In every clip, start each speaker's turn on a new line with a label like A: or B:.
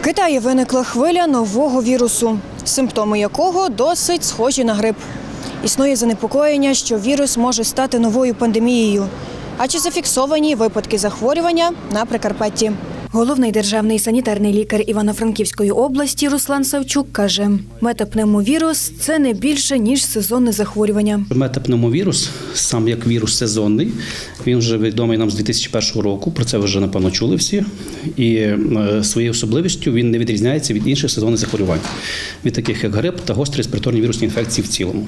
A: В Китаї виникла хвиля нового вірусу, симптоми якого досить схожі на грип. Існує занепокоєння, що вірус може стати новою пандемією. А чи зафіксовані випадки захворювання на Прикарпатті? Головний державний санітарний лікар Івано-Франківської області Руслан Савчук каже: метапневмовірус – це не більше ніж сезонне захворювання.
B: Метапневмовірус, сам як вірус сезонний, він вже відомий нам з 2001 року. Про це ви вже напевно чули всі. І е, своєю особливістю він не відрізняється від інших сезонних захворювань, від таких як грип та гострі респіраторні вірусні інфекції в цілому.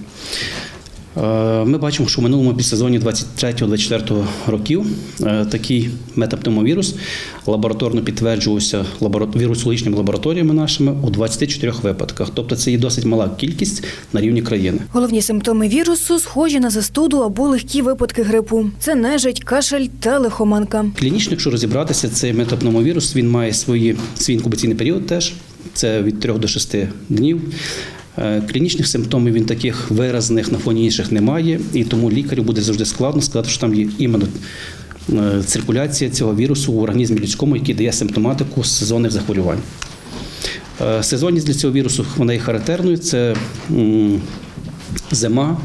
B: Е, Ми бачимо, що в минулому підсезоні 23-24 років е, такий метапневмовірус лабораторно підтверджувався вірусологічними лабораторіями нашими у 24 випадках. Тобто це є досить мала кількість на рівні країни.
A: Головні симптоми вірусу схожі на застуду або легкі випадки грипу. Це нежить, кашель та лихоманка.
B: Клінічно, якщо розібратися, цей метапневмовірус він має свої, свій інкубаційний період теж. Це від 3 до 6 днів. Е, Клінічних симптомів він таких виразних на фоні інших немає, і тому лікарю буде завжди складно сказати, що там є іменно е, циркуляція цього вірусу в організмі людському, який дає симптоматику сезонних захворювань. Е, Сезонність для цього вірусу вона є характерною. Це зима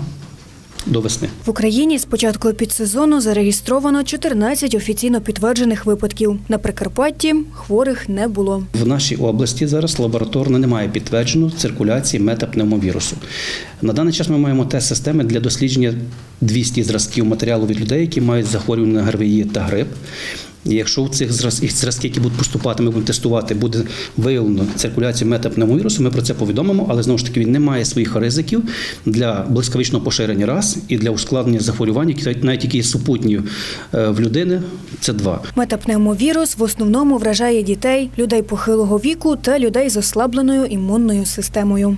B: до весни.
A: В Україні з початку підсезону зареєстровано 14 офіційно підтверджених випадків. На Прикарпатті хворих не було.
B: В нашій області зараз лабораторно немає підтверджено циркуляції метапневмовірусу. На даний час ми маємо тест системи для дослідження 200 зразків матеріалу від людей, які мають захворювання на ГРВІ та грип. І якщо в цих зраз- зразки, які будуть поступати, ми будемо тестувати, буде виявлено циркуляцію метапневмовірусу, ми про це повідомимо, але знову ж таки він не має своїх ризиків для блискавичного поширення раз і для ускладнення захворювань, які навіть які є супутні е, в людини. Це два.
A: Метапневмовірус в основному вражає дітей, людей похилого віку та людей з ослабленою імунною системою.